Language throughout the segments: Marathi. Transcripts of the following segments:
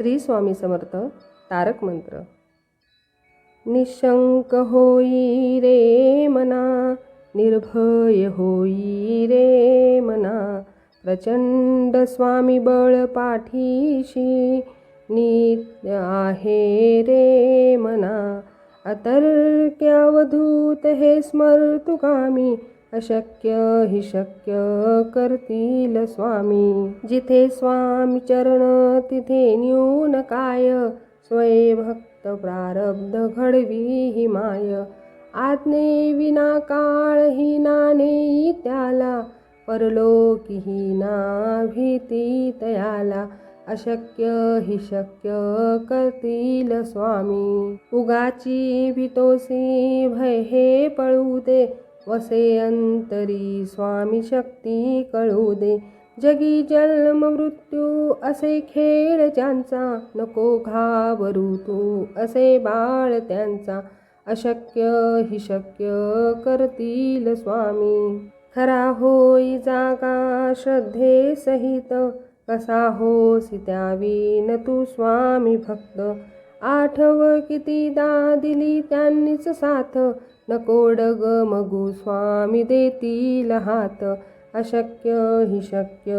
श्री स्वामी समर्थ तारक मंत्र. निशंक होई रे मना निर्भय होई रे मना प्रचंड स्वामी बळ पाठीशी नित्य आहे रे मना. अतर्क्यावधूत हे स्मर्तु कामी अशक्य हि शक्य करतील स्वामी. जिथे स्वामी चरण तिथे न्यून काय? स्वये भक्त प्रारब्ध घडवी हि माय. आज्ञे विना काळ ही नाने त्याला. परलोकी ही ना भीती तयाला. अशक्य हि शक्य करतील स्वामी. उगाची भीतोसी भय हे पळू दे. वसे अंतरी स्वामी शक्ती कळू दे. जगी जन्म मृत्यू असे खेळ ज्यांचा नको घाबरू तू असे बाळ त्यांचा. अशक्य हि शक्य करतील स्वामी. खरा होई जागा श्रद्धे सहित कसा होसी न तू स्वामी भक्त. आठव कितीदा दिली त्यांनीच साथ. नकोड ग मगू स्वामी देतील हात. अशक्य हि शक्य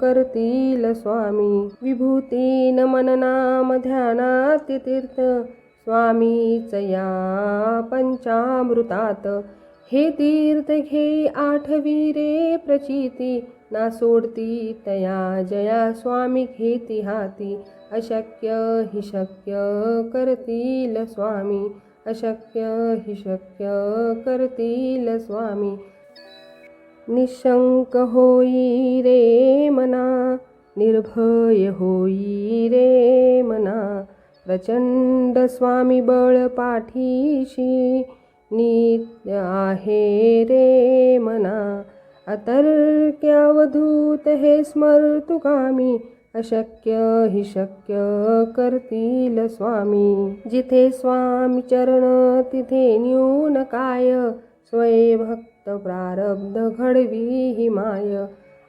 करतील स्वामी. विभूतीन मननाम ध्यानात तीर्थ. स्वामीच या पंचामृतात. हे तीर्थ घे आठवी रे प्रचिती. ना सोडती तया जया स्वामी घेती हाती. अशक्य हि शक्य करतील स्वामी. अशक्य हि शक्य करतील स्वामी. निशंक होई रे मना निर्भय होई रे मना. प्रचंड स्वामी बळ पाठीशी नित्य आहे रे मना. अतर्क्यावधूत हे स्मर्तुकामी कामी अशक्य हि शक्य करतील स्वामी. जिथे स्वामी चरण तिथे न्यून काय? स्वये भक्त प्रारब्ध घडवी हि माय.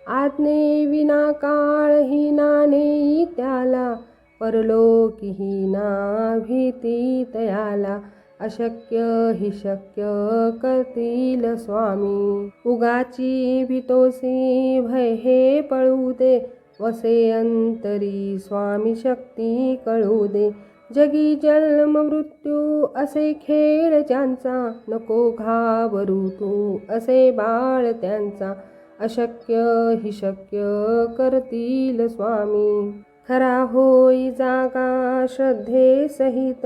आज्ञे विना काळ ही नाणे त्याला. परलोकी ही ना भीती तयाला. अशक्य हि शक्य करतील स्वामी. उगाची भीतोसी भय हे पळू दे. वसे अंतरी स्वामी शक्ती कळू दे. जगी जन्म मृत्यू असे खेळ ज्यांचा नको घाबरू तू असे बाळ त्यांचा. अशक्य हि शक्य करतील स्वामी. खरा होई जागा श्रद्धे सहित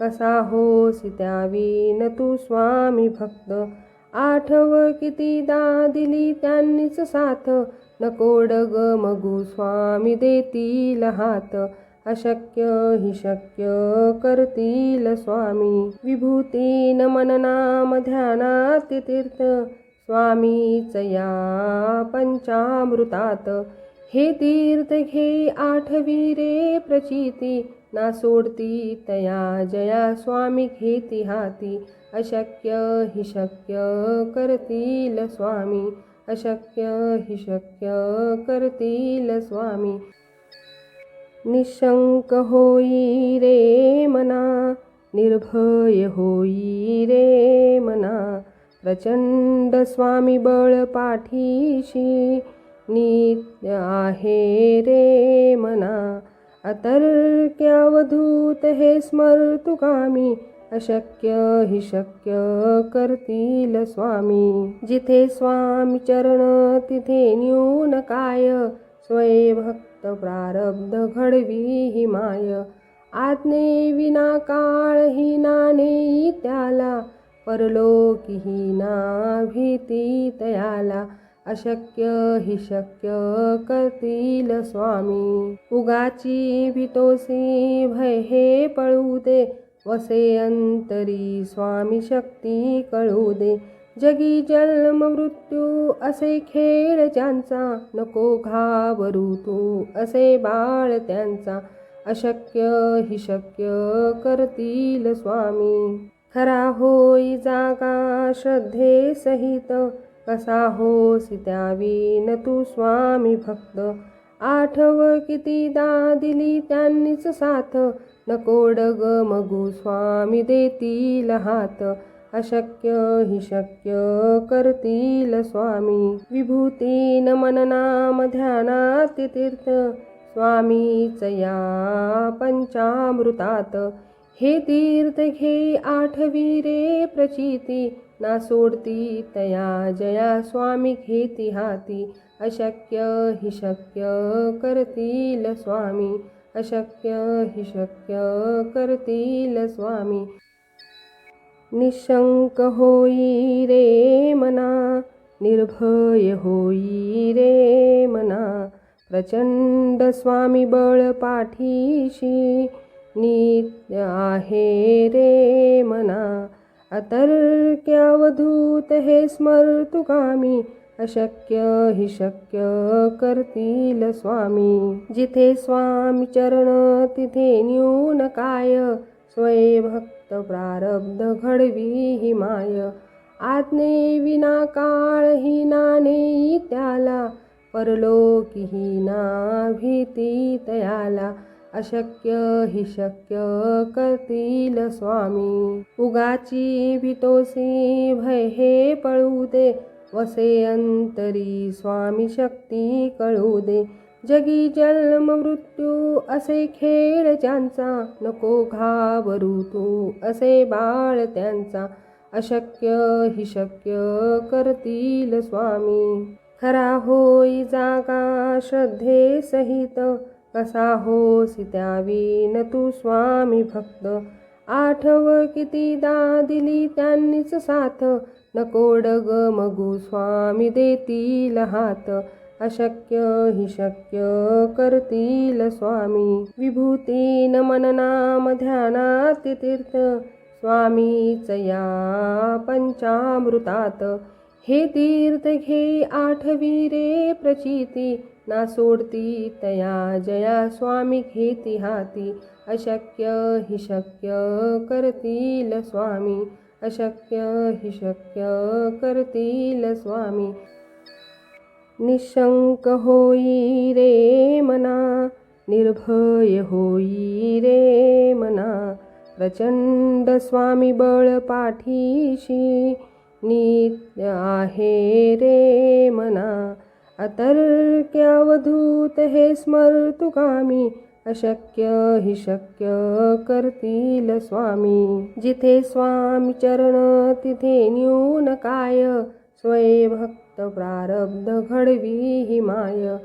कसा होसी त्यावीन तू स्वामी भक्त. आठव कितीदा दिली त्यांनीच साथ नकोड ग मगू स्वामी देतील हात. अशक्य हि शक्य करतील स्वामी. विभूतीन मननाम ध्यानात तीर्थ. स्वामीच या पंचामृतात. हे तीर्थ घे आठवी रे प्रचिती. ना सोडती तया जया स्वामी घेती हाती. अशक्य हि शक्य करतील स्वामी. अशक्य हि शक्य करतील स्वामी. निशंक होई रे मना निर्भय होई रे मना. प्रचंड स्वामी बळ पाठीशी नित्य आहे रे मना. अतर्क्यावधूत हे स्मर्तुकामी अशक्य हि शक्य करतील स्वामी. जिथे स्वामी चरण तिथे न्यून काय? स्वये भक्त प्रारब्ध घडवी हि माय. आज्ञे विना काळ ही नाने त्याला. परलोकी ही ना भीती तयाला. अशक्य हि शक्य करतील स्वामी. उगाची भीतोसी भय हे पळू दे. वसे अंतरी स्वामी शक्ती कळू दे. जगी जन्म मृत्यू असे खेळ ज्यांचा नको घाबरू तू असे बाळ त्यांचा. अशक्य हि शक्य करतील स्वामी. खरा होई जागा श्रद्धे सहित कसा होसी त्यावीन तू स्वामी भक्त. आठव कितीदा दिली त्यांनीच साथ नकोड ग मगू स्वामी देतील हात. अशक्य हि शक्य करतील स्वामी. विभूती मननाम ध्यानात तीर्थ. स्वामीच या पंचामृतात. हे तीर्थ घे आठवी रे प्रचिती. ना सोडती तया जया स्वामी घेती हाती. अशक्य हि शक्य करतील स्वामी. अशक्य हि शक्य करतील स्वामी. निशंक होई रे मना निर्भय होई रे मना. प्रचंड स्वामी बळ पाठीशी नित्य आहे रे मना. अतर्क्यावधूत हे स्मर्तुकामी अशक्य हि शक्य करतील स्वामी. जिथे स्वामी चरण तिथे न्यून काय? स्वय भक्त प्रारब्ध घडवी हि माय. आज्ञे विना काळ ही नाणे त्याला. परलोकी ही ना भीती तयाला. अशक्य हि शक्य करतील स्वामी. उगाची भीतोसी भय हे पळू दे. वसे अंतरी स्वामी शक्ती कळू दे. जगी जन्म मृत्यू असे खेळ ज्यांचा नको घाबरू तू असे बाळ त्यांचा अशक्य हि शक्य करतील स्वामी. खरा होई जागा श्रद्धे सहित कसा होसी त्यावीन तू स्वामी भक्त. आठव कितीदा दिली त्यांनीच साथ नकोड ग मगू स्वामी देतील हात. अशक्य हि शक्य करतील स्वामी. विभूती मननाम ध्यानात तीर्थ. स्वामीच या पंचामृतात. हे तीर्थ घे आठवी रे प्रचिती. ना सोडती तया जया स्वामी घेती हाती. अशक्य हि शक्य करतील स्वामी. अशक्य हि शक्य करतील स्वामी. निशंक होई रे मना निर्भय होई रे मना. प्रचंड स्वामी बळ पाठीशी नित्य आहे रे मना. अतर्क्यावधूत हे स्मर्तु कामी अशक्य हि शक्य करतील स्वामी. जिथे स्वामी चरण तिथे न्यून काय? स्वये भक्त प्रारब्ध घडवी हि माय.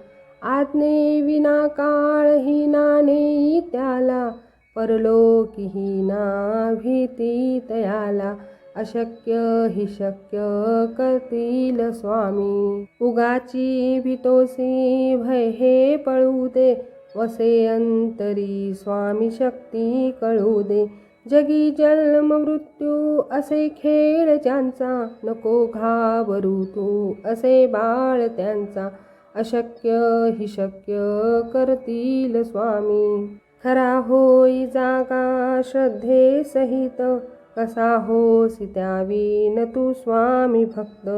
आज्ञे विना काळ ही नाने त्याला. परलोकी ही ना भीती तयाला. अशक्य हि शक्य करतील स्वामी. उगाची भीतोसी भय हे पळू दे. वसे अंतरी स्वामी शक्ती कळू दे. जगी जन्म मृत्यू असे खेळ ज्यांचा नको घाबरू तू असे बाळ त्यांचा. अशक्य हि शक्य करतील स्वामी. खरा होई जागा श्रद्धे सहित कसा होसी न तू स्वामी भक्त.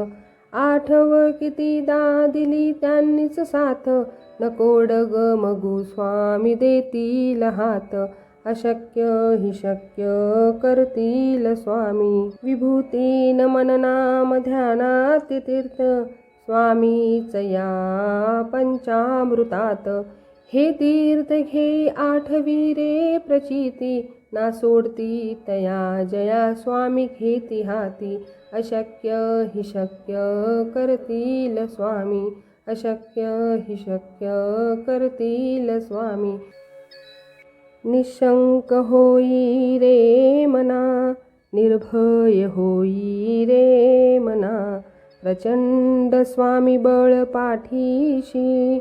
आठव कितीदा दिली त्यांनीच साथ. नकोड ग मगू स्वामी देतील हात. अशक्य हि शक्य करतील स्वामी. विभूती न मननाम ध्यानात तीर्थ. स्वामीच या पंचामृतात. हे तीर्थ घे आठवी रे प्रचिती. ना सोडती तया जया स्वामी घेती हाती. अशक्य हि शक्य करतील स्वामी. अशक्य हि शक्य करतील स्वामी. निशंक होई रे मना निर्भय होई रे मना. प्रचंड स्वामी बळ पाठीशी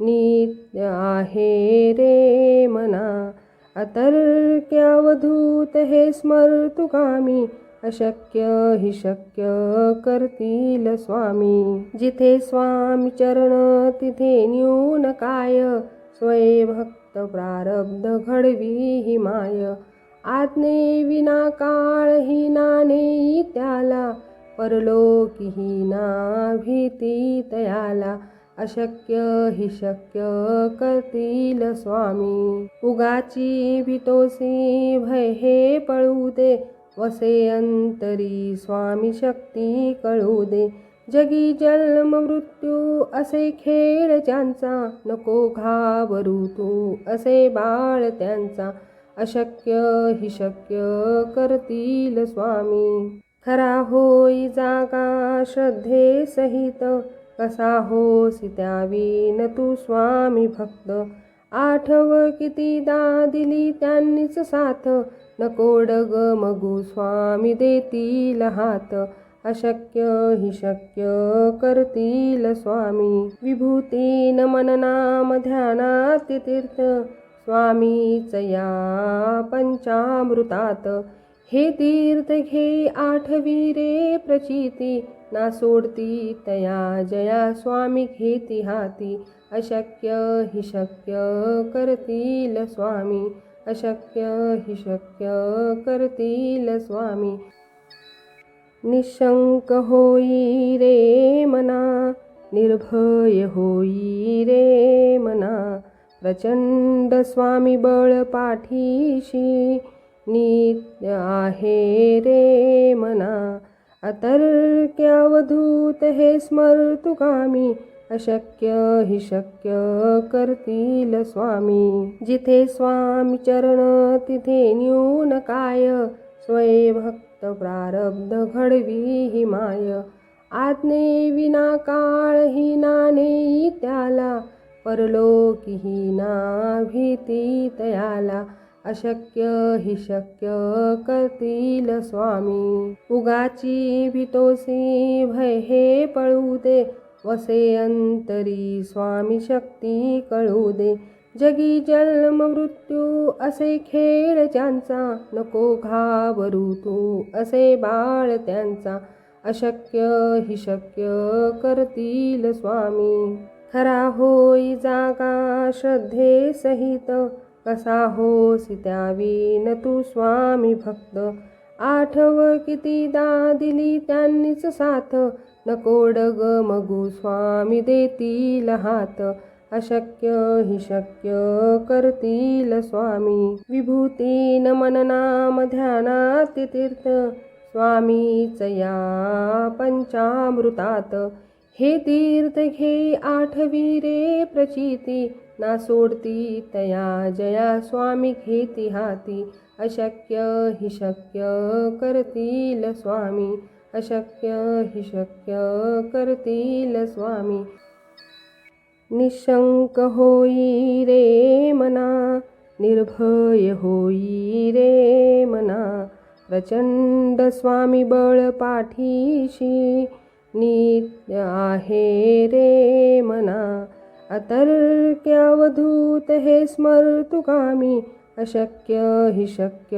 नित्य आहे रे मना. अतर्क्यावधूत हे स्मर्तुकामी अशक्य हि शक्य करतील स्वामी. जिथे स्वामी चरण तिथे न्यून काय? स्वये भक्त प्रारब्ध घडवी हि माय. आज्ञे विना काळ हि नाने त्याला. परलोकी ही ना भीती तयाला. अशक्य हि शक्य करतील स्वामी. उगाची भीतोसी भय हे पळू दे. वसे अंतरी स्वामी शक्ती कळू दे. जगी जन्म मृत्यू असे खेळ ज्यांचा नको घाबरू तू असे बाळ त्यांचा. अशक्य हि शक्य करतील स्वामी. खरा होई जागा श्रद्धे सहित कसा होसी न तू स्वामी भक्त. आठव कितीदा दिली त्यांनीच साथ. नकोड ग मगू स्वामी देतील हात. अशक्य हि शक्य करतील स्वामी. विभूतीन मननाम ध्यानात तीर्थ. स्वामीच या पंचामृतात. हे तीर्थ घे आठवी रे प्रचिती. ना सोडती तया जया स्वामी घेती हाती. अशक्य हि शक्य करतील स्वामी. अशक्य हि शक्य करतील स्वामी. निशंक होई रे मना निर्भय होई रे मना. प्रचंड स्वामी बळ पाठीशी नित्य आहे रे मना. अतर्क्यावधूत हे स्मर्तुकामी अशक्य हि शक्य करतील स्वामी. जिथे स्वामी चरण तिथे न्यून काय? स्वय भक्त प्रारब्ध घडवी हि माय. आज्ञे विना काळ ही नाणे त्याला. परलोकी ही ना भीती तयाला. अशक्य हि शक्य करतील स्वामी. उगाची भीतोसी भय हे पळू दे. वसे अंतरी स्वामी शक्ती कळू दे. जगी जन्म मृत्यू असे खेळ ज्यांचा नको घाबरू तू असे बाळ त्यांचा. अशक्य हि शक्य करतील स्वामी. खरा होई जागा श्रद्धे सहित कसा होसी त्यावीन तू स्वामी भक्त. आठव कितीदा दिली त्यांनीच साथ नकोड ग मगू स्वामी देतील हात. अशक्य हि शक्य करतील स्वामी. विभूतीन मननाम ध्यानात तीर्थ. स्वामीच या पंचामृतात. हे तीर्थ घे आठवी रे प्रचिती. ना सोडती तया जया स्वामी घेती हाती. अशक्य हि शक्य करतील स्वामी. अशक्य हि शक्य करतील स्वामी. निशंक होई रे मना निर्भय होई रे मना. प्रचंड स्वामी बळ पाठीशी नित्य आहे रे मना. अतर्क्यावधूत हे स्मर्तुकामी अशक्य हि शक्य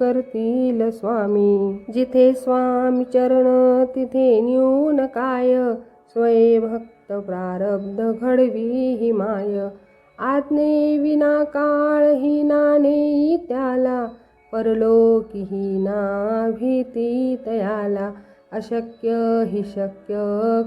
करतील स्वामी. जिथे स्वामी चरण तिथे न्यून काय? स्वय भक्त प्रारब्ध घडवी हि माय. आज्ञे विना काळ हि नाने त्याला. परलोकी हि ना भीती तयाला. अशक्य हि शक्य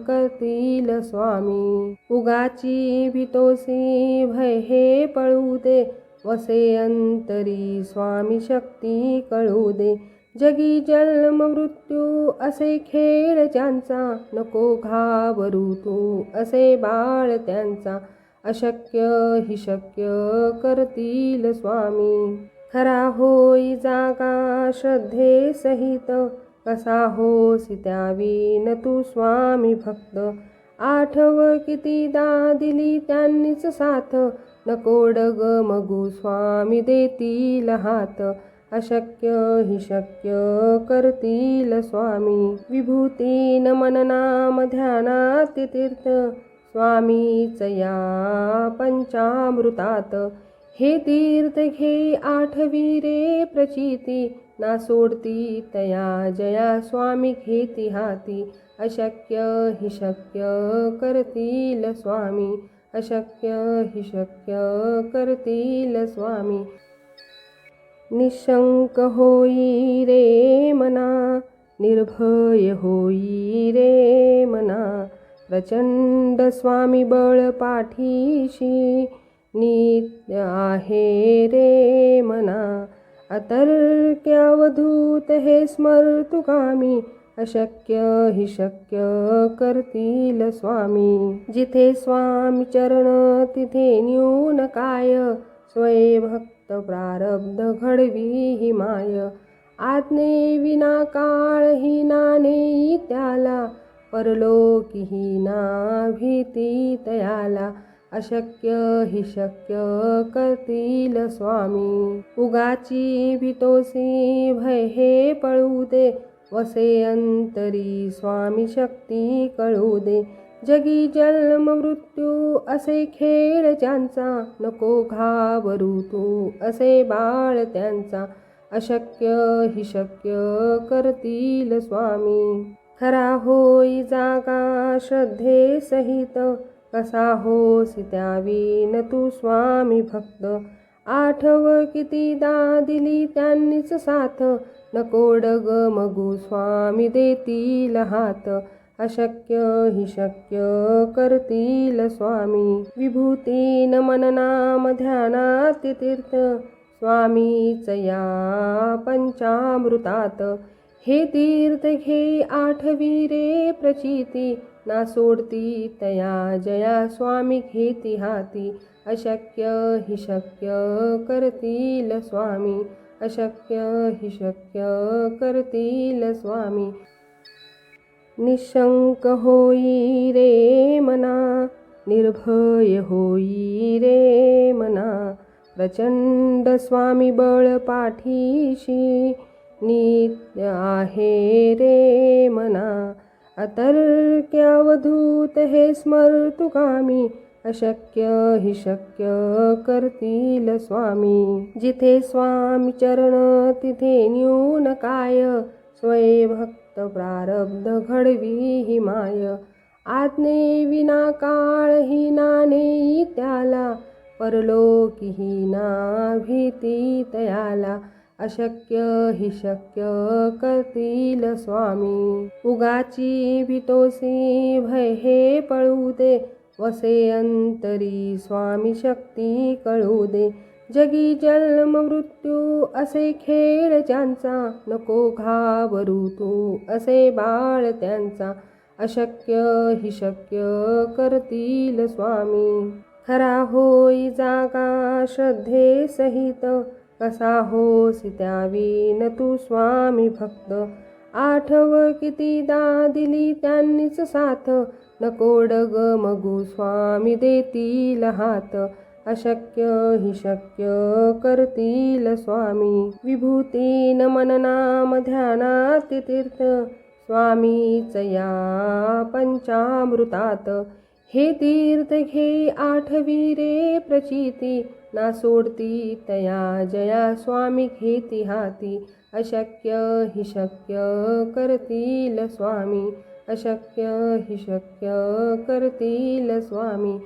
करतील स्वामी. उगाची भीतोसी भय हे पळू दे. वसे अंतरी स्वामी शक्ती कळू दे. जगी जन्म मृत्यू असे खेळ ज्यांचा नको घाबरू तू असे बाळ त्यांचा. अशक्य हि शक्य करतील स्वामी. खरा होई जागा श्रद्धे सहित कसा होसी त्यावीन तू स्वामी भक्त. आठव कितीदा दिली त्यांनीच साथ नकोड ग मगू स्वामी देतील हात. अशक्य हि शक्य करतील स्वामी. विभूतीन मननाम ध्यानात तीर्थ. स्वामीच या पंचामृतात. हे तीर्थ घे आठवी रे प्रचिती. ना सोडती तया जया स्वामी घेती हाती. अशक्य हि शक्य करतील स्वामी. अशक्य हि शक्य करतील स्वामी. निशंक होई रे मना निर्भय होई रे मना. प्रचंड स्वामी बळ पाठीशी नित्य आहे रे मना. अतर्क्यावधूत हे स्मर्तुकामी अशक्य हि शक्य करतील स्वामी. जिथे स्वामी चरण तिथे न्यून काय? स्वये भक्त प्रारब्ध घडवी हि माय. आज्ञे विना काळ ही नाणे त्याला. परलोकी ही ना भीती तयाला. अशक्य हि शक्य करतील स्वामी. उगाची भीतोसी भय हे पळू दे. वसे अंतरी स्वामी शक्ती कळू दे. जगी जन्म मृत्यू असे खेळ ज्यांचा नको घाबरू तू असे बाळ त्यांचा. अशक्य हि शक्य करतील स्वामी. खरा होई जागा श्रद्धे सहित कसा होसी त्यावीन तू स्वामी भक्त. आठव कितीदा दिली त्यांनीच साथ नकोड ग मगू स्वामी देतील हात. अशक्य हि शक्य करतील स्वामी. विभूती न मननाम ध्यानात तीर्थ. स्वामीच या पंचामृतात. हे तीर्थ घे आठवी रे प्रचिती. ना सोडती तया जया स्वामी घेती हाती. अशक्य हि शक्य करतील स्वामी. अशक्य हि शक्य करतील स्वामी. निशंक होई रे मना निर्भय होई रे मना. प्रचंड स्वामी बळ पाठीशी नित्य आहे रे मना. अतर्क्यावधूत हे स्मर्तुकामी अशक्य हि शक्य करतील स्वामी. जिथे स्वामी चरण तिथे न्यून काय? स्वये भक्त प्रारब्ध घडवी हि माय. आज्ञे विना काळ ही नाणे त्याला. परलोकी ही ना भीती तयाला. अशक्य हि शक्य करतील स्वामी. उगाची भीतोसी भय हे पळू दे. वसे अंतरी स्वामी शक्ती कळू दे. जगी जन्म मृत्यू असे खेळ ज्यांचा नको घाबरू तू असे बाळ त्यांचा. अशक्य हि शक्य करतील स्वामी. खरा होई जागा श्रद्धे सहित कसा होसी न तू स्वामी भक्त. आठव कितीदा दिली त्यांनीच साथ. नकोड ग मगू स्वामी देतील हात. अशक्य हि शक्य करतील स्वामी. विभूती न मननाम ध्यानात तीर्थ. स्वामीच या पंचामृतात. हे तीर्थ घे आठवी रे प्रचिती. ना सोडती तया जया स्वामी घेती हाती. अशक्य हि शक्य करतील स्वामी. अशक्य हि शक्य करतील स्वामी.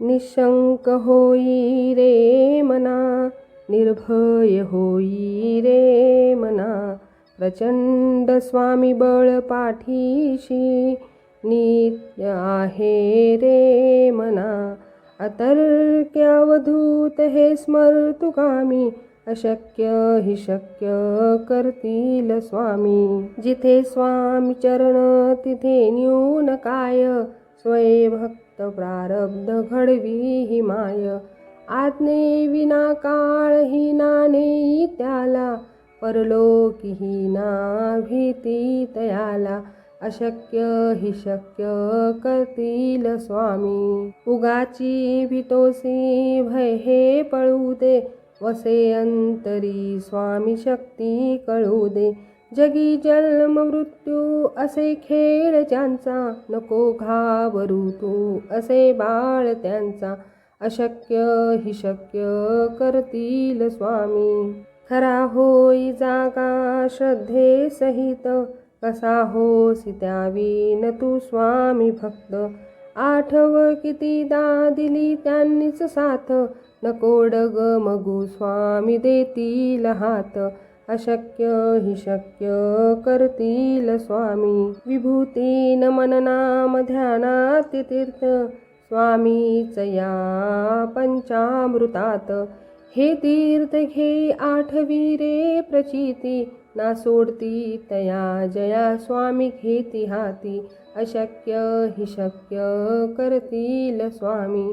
निशंक होई रे मना निर्भय होई रे मना. प्रचंड स्वामी बळ पाठीशी नित्य आहे रे मना. अतर्क्यावधूत हे स्मर्तुकामी अशक्य हि शक्य करतील स्वामी. जिथे स्वामी चरण तिथे न्यून काय? स्वय भक्त प्रारब्ध घडवी हि माय. आज्ञे विना काळ ही नाणे त्याला. परलोकी ही ना भीती तयाला. अशक्य हि शक्य करतील स्वामी. उगाची भीतोसी भय हे पळू दे. वसे अंतरी स्वामी शक्ती कळू दे. जगी जन्म मृत्यू असे खेळ ज्यांचा नको घाबरू तू असे बाळ त्यांचा. अशक्य हि शक्य करतील स्वामी. खरा होई जागा श्रद्धे सहित कसा होसी त्यावीन तू स्वामी भक्त. आठव कितीदा दिली त्यांनीच साथ नको मगू स्वामी देतील हात. अशक्य हि शक्य करतील स्वामी. विभूती न मननाम ध्यानात तीर्थ. स्वामीच या पंचामृतात. हे तीर्थ घे आठवी रे प्रचिती. ना सोडती तया जया स्वामी घेती हाती. अशक्य हि शक्य करतील स्वामी.